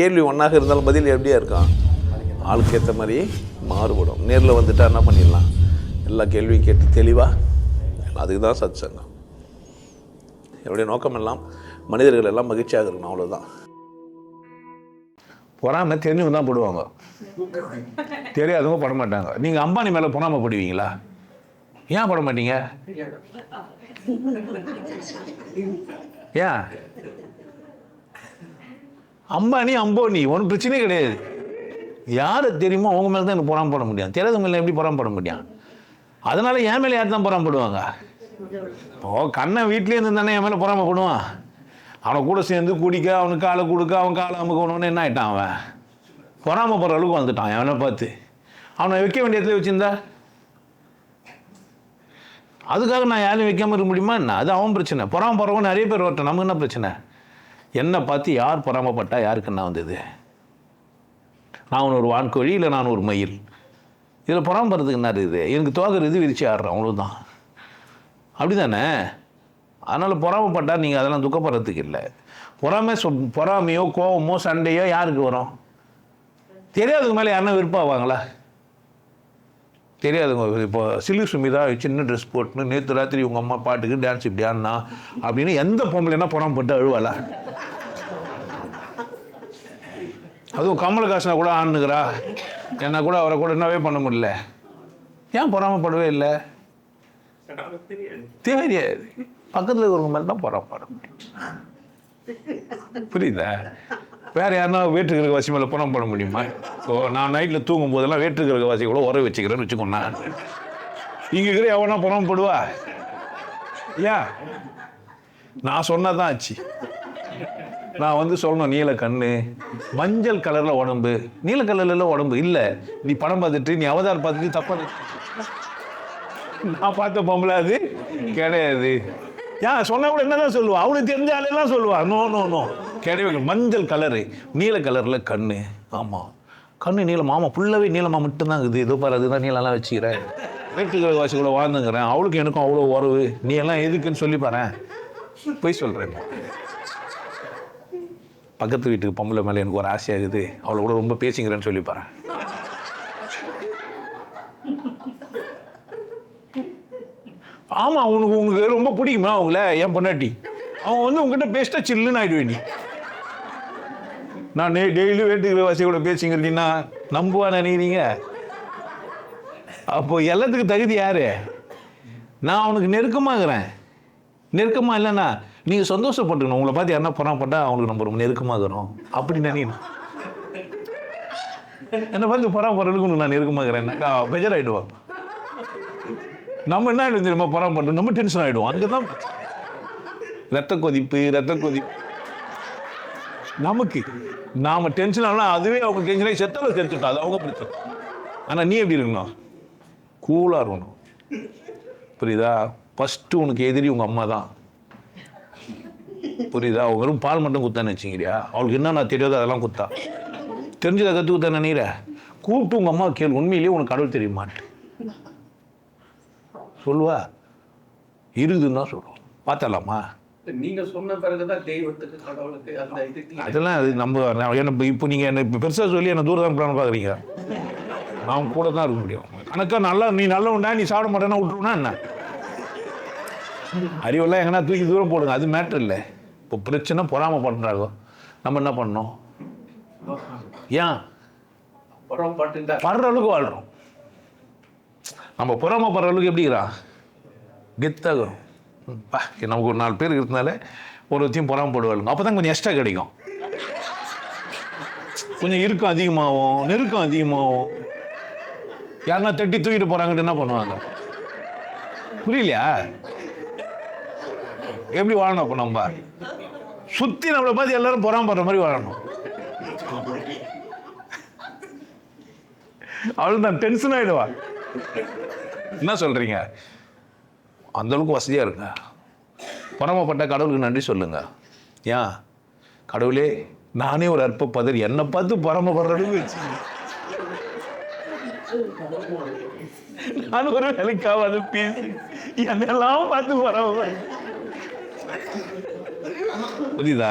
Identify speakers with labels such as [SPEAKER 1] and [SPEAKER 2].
[SPEAKER 1] கேள்வி ஒன்றாக இருந்தாலும் பதில் எப்படியா இருக்கான் ஆளுக்கு ஏற்ற மாதிரி மாறுபடும். நேரில் வந்துட்டா என்ன பண்ணிடலாம்? எல்லா கேள்வியும் கேட்டு தெளிவாக அதுக்கு தான் சத் சங்கம் என்னுடைய நோக்கம் எல்லாம் மனிதர்கள் எல்லாம் மகிழ்ச்சியாக இருக்கணும் அவ்வளோதான்
[SPEAKER 2] பொறாமை தெரிஞ்சவங்க தான் போடுவாங்க. தெரியாதவங்க போட மாட்டாங்க. நீங்கள் அம்பானி மேலே பொறாமை போடுவீங்களா? ஏன் போட மாட்டீங்க? ஏன்? அம்பானி அம்போனி ஒன்றும் பிரச்சனையே கிடையாது. யாரை தெரியுமோ அவங்க மேலே தான் எனக்கு பொறாம போட முடியும். தெரியாதவங்க மேலே எப்படி பொறாம போட முடியும்? அதனால் என் மேலே யார் தான் பொறாம போடுவாங்க? இப்போ கண்ணை வீட்லேயே இருந்து தானே என் மேலே பொறாம போடுவான். அவனை கூட சேர்ந்து குடிக்க அவனுக்கு காலை கொடுக்க அவன் காலை அமுக்கணும்னு என்ன ஆகிட்டான் அவன்? பொறாம போகிற அளவுக்கு வந்துட்டான் அவனை பார்த்து. அவனை வைக்க வேண்டிய இடத்துல வச்சிருந்தா? அதுக்காக நான் யாரையும் வைக்காமல் இருக்க முடியுமா என்ன? அது அவன் பிரச்சனை. பொறாம போகிறவங்க நிறைய பேர் வரட்டும். நமக்கு என்ன பிரச்சனை? என்னை பார்த்து யார் பொறாமப்பட்டா யாருக்கு என்ன வந்தது? நான் ஒரு வான்கோழி இல்லை நான் ஒரு மயில். இதில் பொறாமப்படுறதுக்கு என்ன இருக்குது? எனக்கு தோகர் இது விரிச்சு ஆடுறேன்? அவ்வளோதான் அப்படி தானே அதனால் பொறாமப்பட்டால் நீங்கள் அதெல்லாம் துக்கப்படுறதுக்கு இல்லை. பொறாமை சொ பொறாமையோ கோவமோ சண்டையோ யாருக்கு வரும்? தெரியாதவங்க மேலே யாருன்னா விருப்பாவாங்களா தெரியாதுங்க. இப்போ சிலு சுமிதா சின்ன ட்ரெஸ் போட்டுன்னு நேற்று ராத்திரி உங்கள் அம்மா பாட்டுக்கு டான்ஸ் இப்படி ஆடினா அப்படின்னு எந்த பொம்பளைனா புறம் போட்டு அழுவாளா? அதுவும் கமலஹாசனை கூட ஆணுங்கிறா என்ன கூட அவரை கூட என்னவே பண்ண முடியல. ஏன் பொறாமப்படவே இல்லை? தெரியாது. பக்கத்தில் இருக்கிறவங்க மேலே தான் பொறாமப்பட முடியும். புரியுதா? வேறு யாருன்னா வேற்றுக்கிற வாசி மேலே புறம் பண்ண முடியுமா? ஓ நான் நைட்டில் தூங்கும் போதெல்லாம் வேற்றுக்கிற வாசி கூட உர வச்சுக்கிறேன்னு வச்சுக்கோண்ணா இங்கே இருக்கிற எவனா புறம் போடுவா? ஏன் நான் சொன்னதான் ஆச்சு. நான் வந்து சொல்லணும் நீல கண்ணு மஞ்சள் கலரில் உடம்பு. நீல கலர்ல உடம்பு இல்லை. நீ படம் பார்த்துட்டு நீ அவதார் பார்த்துட்டு தப்பா நான் பார்த்த பொம்பளை அது கிடையாது. ஏன் சொன்னால் கூட என்னதான் சொல்லுவான் அவனுக்கு தெரிஞ்ச ஆளெல்லாம் சொல்லுவான் நோ நோ நோ கிடையவே மஞ்சள் கலரு நீல கலரில் கண்ணு. ஆமாம் கண்ணு நீளம் ஆமாம் ஃபுல்லாவே நீளமாக மட்டும்தான் இருக்குது. இதோ பாரு அதுதான் நீளம்லாம் வச்சுக்கிறேன் வேட்டுக்கிற வாசி கூட வாழ்ந்துங்கிறேன். அவளுக்கு எனக்கும் அவ்வளோ உறவு. நீ எல்லாம் எதுக்குன்னு சொல்லி பாறேன் போய் சொல்கிறேன் பக்கத்து வீட்டுக்கு பொம்பளை மேலே எனக்கு ஒரு ஆசையாக இருக்குது அவளை கூட ரொம்ப பேசிக்கிறேன்னு சொல்லி பாறேன் ஆமா உனக்கு உங்களுக்கு ரொம்ப பிடிக்குமா அவங்கள? என் பொண்டாட்டி. அவன் வந்து உங்ககிட்ட பெஸ்ட்டாக சில்லுன்னு ஆகிடுவேன் நீ. நான் டெய்லி வேட்டுக்கிற வாசி கூட பேசிங்கிறீங்கன்னா நம்புவா நினைக்கிறீங்க அப்போ எல்லாத்துக்கும் தகுதி யாரு? நான் அவனுக்கு நெருக்கமாகிறேன். நெருக்கமாக இல்லைண்ணா நீங்கள் சந்தோஷப்பட்டுக்கணும். உங்களை பார்த்து யாருன்னா பொறாமப்பட்டா அவங்களுக்கு நம்ம ரொம்ப நெருக்கமாகிறோம். அப்படி நினைக்கணும் என்னை பார்த்து பொறாமப்படுறதுக்கு நான் நெருக்கமாகிறேன்னாக்கா பெஜர் ஆயிடுவான் நம்ம என்ன ஆகிடும் தெரியுமா? பொறாமப்பட்டு நம்ம டென்ஷன் ஆகிடுவோம் அங்கே தான் ரத்த கொதிப்பு ரத்த கொதிப்பு. நமக்கு. நாம டென்ஷன் ஆனால் அதுவே அவங்க டென்ஷன் ஆகி செத்தாலும் செத்துட்டோம் அது அவங்க பிரச்சனை. ஆனால் நீ எப்படி இருக்கணும்? கூலாக இருக்கணும். புரியுதா? ஃபஸ்ட்டு உனக்கு எதிரி உங்கள் அம்மா தான். புரியுதா? அவங்க வெறும் பால் மட்டும் குத்தான்னு வச்சுக்கிறியா அவளுக்கு என்னென்ன தெரியாதோ அதெல்லாம் குத்தா. தெரிஞ்சதை கற்று குத்தா நினைக்கிற கூப்பிட்டு உங்கள் அம்மா கேள். உண்மையிலேயே உனக்கு கடவுள் தெரியுமாட்டு சொல்லுவா. இருக்குதுன்னு தான் சொல்லுவோம் பார்த்தலாமா
[SPEAKER 3] நீங்க சொன்ன பிறகுதான் தெய்வத்துக்கு கடவுளுக்கு அந்த இது
[SPEAKER 2] அதெல்லாம் அது நம்ம என்ன இப்போ- நீங்கள் என்ன இப்போ பெருசாக சொல்லி என்ன தூரம் தான் பார்க்குறீங்க நான் கூட தான் இருக்க முடியும். கணக்கா நல்லா நீ நல்லவன்டா நீ சாப்பிட மாட்டேன்னா விட்டுருவனா என்ன? அறிவெல்லாம் எங்கன்னா தூக்கி தூரம் போடுங்க. அது மேட்ரு இல்லை. இப்போ பிரச்சனை பொறாம பண்ணுறாங்க நம்ம என்ன பண்ணோம் ஏன்? படுற அளவுக்கு வாழ்கிறோம் நம்ம பொறாம படுற அளவுக்கு எப்படிங்கிறான் கெத்தாகிறோம் நமக்கு ஒரு நாலு பேர் இருக்கிறதுனால ஒருத்தையும் பொறாம போடுவாளுங்க. அப்போ தான் கொஞ்சம் எக்ஸ்ட்ரா கிடைக்கும். கொஞ்சம் இறுக்கம் அதிகமாகும் நெருக்கம் அதிகமாகும். யாருன்னா தட்டி தூக்கிட்டு போறாங்கன்னு என்ன பண்ணுவாங்க? புரியலையா? எப்படி வாழணும் அப்போ நம்ம? சுத்தி நம்மளை பார்த்து எல்லாரும் பொறாம மாதிரி வாழணும். அவள் தான் டென்ஷன் ஆயிடுவா. என்ன சொல்றீங்க? அந்தளவுக்கு வசதியாக இருங்க. பொறாமப்பட்ட கடவுளுக்கு நன்றி சொல்லுங்க. ஏன் கடவுளே நானே ஒரு அற்ப பதறி என்னை பார்த்து பரமப்படுறதுக்கு வச்சு நான் ஒரு வேலைக்காவது பேசி என்னெல்லாம் பார்த்து பரமப்படுறேன் புரியுதா?